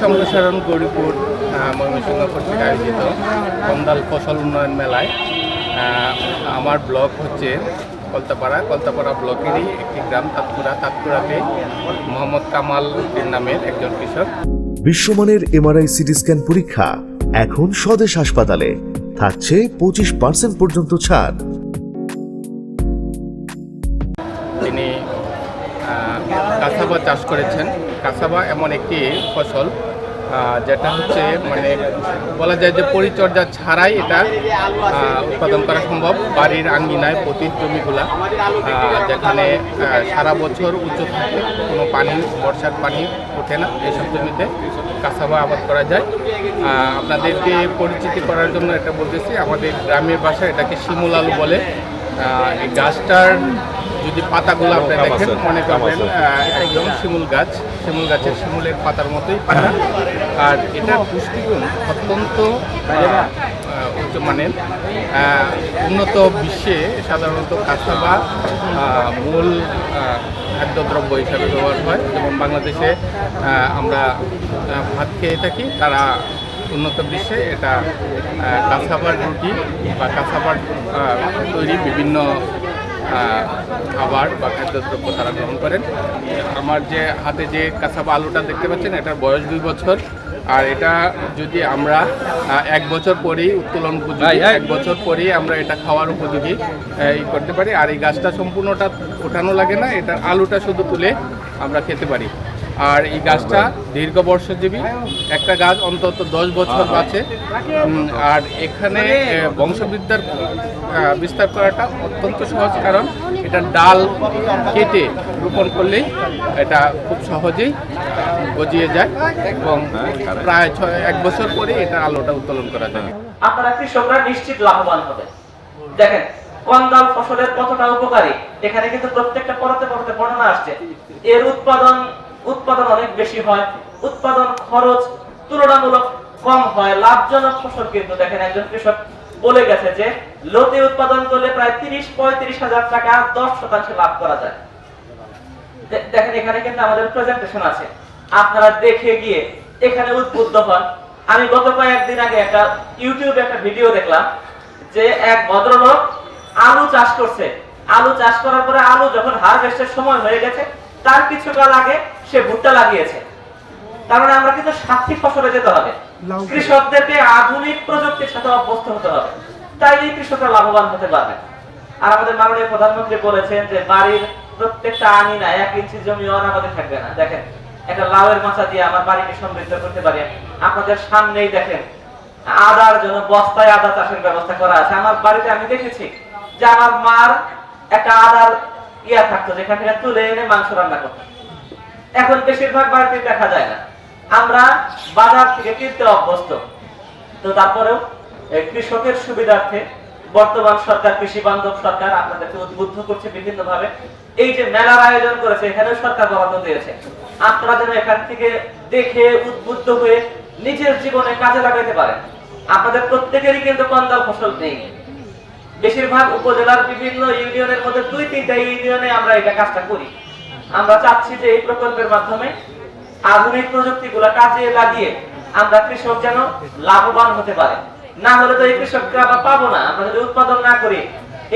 সম্প্রসারণ গরিপুর ময়মনসিংহ কর্তৃক আয়োজিত কন্দাল ফসল উন্নয়ন মেলায় আমার ব্লক হচ্ছে কলতাপাড়া। কলতাপাড়া ব্লকেরই একটি গ্রাম তাতপুরা তাতপুরাতে মোহাম্মদ কামাল নামের একজন কৃষক। বিশ্বমানের এমআরআই সিটি স্ক্যান পরীক্ষা এখন স্বদেশ হাসপাতালে। থাকছে পঁচিশ পার্সেন্ট পর্যন্ত ছাড়। কাসাবা চাষ করেছেন। কাসাবা এমন একটি ফসল যেটা হচ্ছে মানে বলা যায় যে পরিচর্যা ছাড়াই এটা উৎপাদন করা সম্ভব। বাড়ির আঙ্গিনায় পতিত জমিগুলা যেখানে সারা বছর উঁচু থাকে, কোনো পানি, বর্ষার পানি ওঠে না এইসব জমিতে, কাসাবা আবাদ করা যায়। আপনাদেরকে পরিচিতি করার জন্য এটা বলতেছি, আমাদের গ্রামের বাসায় এটাকে শিমুল আলু বলে। এই গাছটার যদি পাতাগুলো আপনি দেখেন মনে করবেন একদম শিমুল গাছ। শিমুল গাছের শিমুলের পাতার মতোই পাতা। আর এটার পুষ্টিগুণ অত্যন্ত উচ্চমানের উন্নত বিশ্বে সাধারণত কাঁচা বা মূল খাদ্যদ্রব্য হিসাবে ব্যবহার হয়। যেমন বাংলাদেশে আমরা ভাত খেয়ে থাকি তারা উন্নত বিশ্বে এটা কাঁচাবার রুটি বা কাঁচাবার তৈরি বিভিন্ন খাবার বা খাদ্যদ্রব্য তারা গ্রহণ করেন। আমার যে হাতে যে কাঁচাবা আলুটা দেখতে পাচ্ছেন এটার বয়স দুই বছর। আর এটা যদি আমরা এক বছর পরেই উত্তোলন উপযোগী এক বছর পরেই আমরা এটা খাওয়ার উপযোগী ই করতে পারি। আর এই গাছটা সম্পূর্ণটা ওঠানো লাগে না এটার আলুটা শুধু তুলে আমরা খেতে পারি। আর এই গাছটা দীর্ঘ বর্ষজীবী। একটা গাছ অন্তত দশ বছর আছে আর এখানে বংশবিদ্যার বিস্তার করাটা অত্যন্ত সহজ কারণ এটা ডাল কেটে রোপণ করলেই এটা খুব সহজেই গজিয়ে যায় এবং প্রায় ছয়, এক বছর পরে এটা আলোটা উত্তোলন করা যায়। আপনারা কৃষকরা নিশ্চিত লাভবান হবে দেখেন কন্দাল ফসলের কতটা উপকারী? এখানে কিন্তু প্রত্যেকটা পরতে পরতে বর্ণনা আসছে। এর উৎপাদন উৎপাদন অনেক বেশি হয়, উৎপাদন খরচ তুলনামূলক কম হয়। লাভজনক ফসল কিন্তু দেখেন একজন কৃষক বলে গেছে যে, লতি উৎপাদন করলে প্রায় তিরিশ, পঁয়ত্রিশ হাজার টাকা, দশ শতাংশ লাভ করা যায়। দেখেন এখানে কিন্তু আমাদের প্রেজেন্টেশন আছে। আপনারা দেখে গিয়ে এখানে উদ্বুদ্ধ হন। আমি গত কয়েকদিন আগে একটা ইউটিউবে একটা ভিডিও দেখলাম যে এক ভদ্রলোক আলু চাষ করছে। আলু চাষ করার পরে আলু যখন হারভেস্টের সময় হয়ে গেছে, তার কিছুকাল আগে সে ভুট্টা লাগিয়েছে। তার মানে আমরা কিন্তু সাথী ফসলে যেতে হবে। কৃষকদেরকে আধুনিক প্রযুক্তির সাথে অভ্যস্ত হতে হবে। তাইলেই কৃষকরা লাভবান হতে পারবে। আর আমাদের মাননীয় প্রধানমন্ত্রী বলেছেন যে বাড়ির প্রত্যেকটা আঙিনা এক ইঞ্চি জমি অনাবাদে থাকবে না। দেখেন একটা লাউয়ের মাচা দিয়ে আমার বাড়িকে সমৃদ্ধ করতে পারি। আপনাদের সামনেই দেখেন আদার জন্য বস্তায় আদা চাষের ব্যবস্থা করা আছে। আমার বাড়িতে আমি দেখেছি যে আমার মার একটা আদার ইয়া থাকতো যেখান থেকে তুলে এনে মাংস রান্না করতো। এখন বেশিরভাগ বাড়িতে দেখা যায় না। আমরা বাজার থেকে কিনতে অভ্যস্ত। তো তারপরেও কৃষকের সুবিধার্থে বর্তমান সরকার, কৃষি বান্ধব সরকার আপনাদেরকে উদ্বুদ্ধ করছে বিভিন্ন ভাবে এই যে মেলার আয়োজন করেছে, এখানেও সরকার বরাদ্দ দিয়েছে। আপনারা যেন এখান থেকে দেখে উদ্বুদ্ধ হয়ে নিজের জীবনে কাজে লাগাইতে পারেন। আপনাদের প্রত্যেকেরই কিন্তু কন্দাল ফসল নেই। বেশিরভাগ উপজেলার বিভিন্ন ইউনিয়নের মধ্যে দুই তিনটা ইউনিয়নে আমরা এটা কাজটা করি। আমরা চাচ্ছি যে এই প্রকল্পের মাধ্যমে আধুনিক প্রযুক্তিগুলো কাজে লাগিয়ে আমরা কৃষক যেন লাভবান হতে পারে। না হলে তো এই কৃষককে আমরা পাবো না, আমরা যদি উৎপাদন না করি।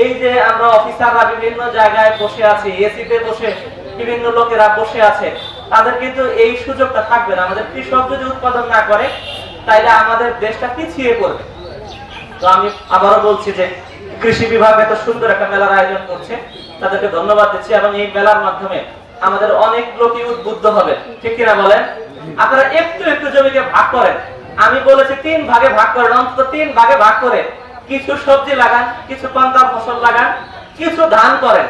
এই যে আমরা অফিসাররা বিভিন্ন জায়গায় বসে আছি, এসিতে বসে বিভিন্ন লোকেরা বসে আছে, তাদের কিন্তু এই সুযোগটা থাকবে না। আমাদের কৃষক যদি উৎপাদন না করে, তাইলে আমাদের দেশটা পিছিয়ে পড়বে। তো আমি আবারও বলছি যে কৃষি বিভাগ এত সুন্দর একটা মেলার আয়োজন করছে। তাদেরকে ধন্যবাদ দিচ্ছি এবং এই মেলার মাধ্যমে আমাদের অনেক লোকই উদ্বুদ্ধ হবে। ঠিক কিনা বলেন? আপনারা একটু একটু জমিকে ভাগ করেন। আমি বলেছি তিন ভাগে ভাগ করেন, অন্তত তিন ভাগে ভাগ করে। কিছু সবজি লাগান, কিছু পান্তা ফসল লাগান, কিছু ধান করেন।